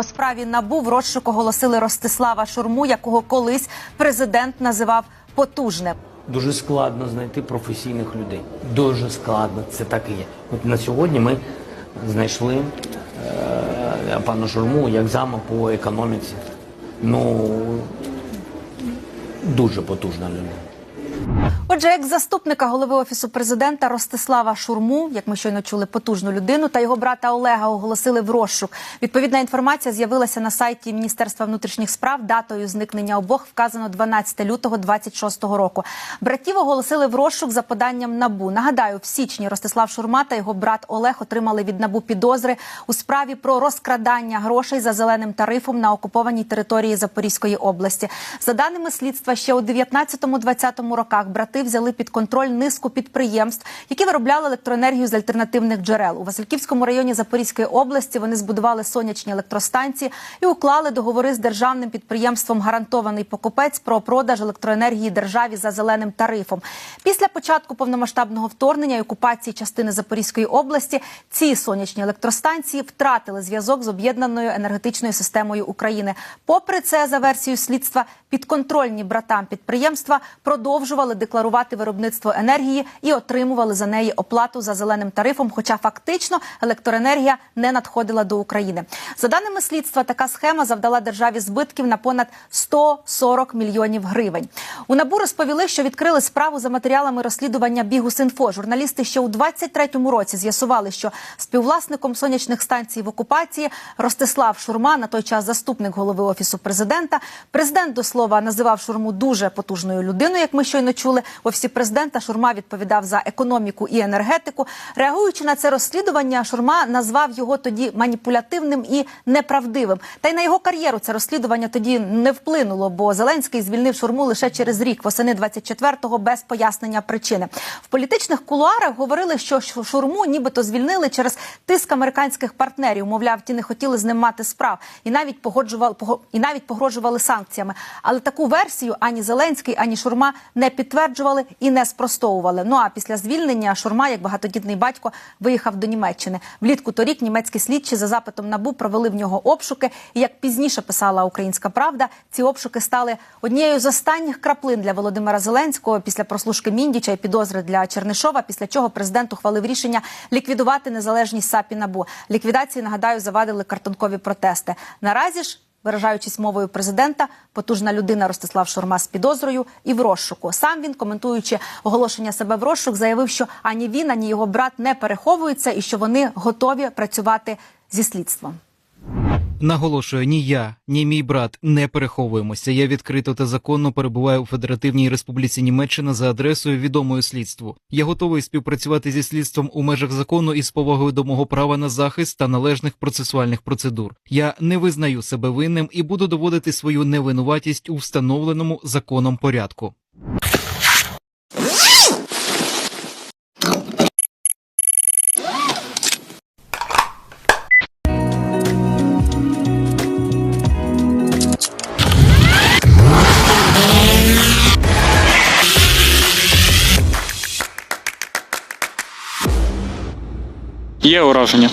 По справі набу в розшук оголосили Ростислава Шурму, якого колись президент називав потужним. Дуже складно знайти професійних людей. Дуже складно, це так і є. От на сьогодні ми знайшли е, пана Шурму як зама по економіці. Ну дуже потужна людина. Отже, як заступника голови офісу президента Ростислава Шурму, як ми щойно чули, потужну людину та його брата Олега оголосили в розшук. Відповідна інформація з'явилася на сайті Міністерства внутрішніх справ. Датою зникнення обох вказано 12 лютого 26 року. Братів оголосили в розшук за поданням набу. Нагадаю, в січні Ростислав Шурма та його брат Олег отримали від набу підозри у справі про розкрадання грошей за зеленим тарифом на окупованій території Запорізької області. За даними слідства, ще у 19-20 роках брати взяли під контроль низку підприємств, які виробляли електроенергію з альтернативних джерел. У Васильківському районі Запорізької області вони збудували сонячні електростанції і уклали договори з державним підприємством Гарантований покупець про продаж електроенергії державі за зеленим тарифом. Після початку повномасштабного вторгнення і окупації частини Запорізької області ці сонячні електростанції втратили зв'язок з об'єднаною енергетичною системою України. Попри це, за версією слідства, підконтрольні братам підприємства продовжували декларувати виробництво енергії і отримували за неї оплату за зеленим тарифом. Хоча фактично електроенергія не надходила до України. За даними слідства, така схема завдала державі збитків на понад 140 мільйонів гривень. У набу розповіли, що відкрили справу за матеріалами розслідування Бігус.Інфо. Журналісти ще у 23-му році з'ясували, що співвласником сонячних станцій в окупації Ростислав Шурма, на той час заступник голови офісу президента. Президент до слова називав Шурму дуже потужною людиною. Як ми щойно чули, в офісі президента Шурма відповідав за економіку і енергетику. Реагуючи на це розслідування, Шурма назвав його тоді маніпулятивним і неправдивим. Та й на його кар'єру це розслідування тоді не вплинуло, бо Зеленський звільнив Шурму лише через рік, восени 24-го, без пояснення причини. В політичних кулуарах говорили, що Шурму нібито звільнили через тиск американських партнерів. Мовляв, ті не хотіли з ним мати справ і навіть погоджували пого- і навіть погрожували санкціями. Але таку версію ані Зеленський, ані Шурма не підтверджували і не спростовували. Ну а після звільнення Шурма, як багатодітний батько, виїхав до Німеччини. Влітку торік німецькі слідчі за запитом набу провели в нього обшуки. І як пізніше писала Українська Правда, ці обшуки стали однією з останніх краплин для Володимира Зеленського після прослушки Міндіча і підозри для Чернишова. Після чого президент ухвалив рішення ліквідувати незалежність САП і набу. Ліквідації нагадаю завадили картонкові протести. Наразі ж. Виражаючись мовою президента, потужна людина Ростислав Шурма з підозрою і в розшуку. Сам він, коментуючи оголошення себе в розшук, заявив, що ані він, ані його брат не переховуються і що вони готові працювати зі слідством. Наголошую, ні я, ні мій брат не переховуємося. Я відкрито та законно перебуваю у Федеративній Республіці Німеччина за адресою відомою слідству. Я готовий співпрацювати зі слідством у межах закону і з повагою до мого права на захист та належних процесуальних процедур. Я не визнаю себе винним і буду доводити свою невинуватість у встановленому законом порядку. Є ураження.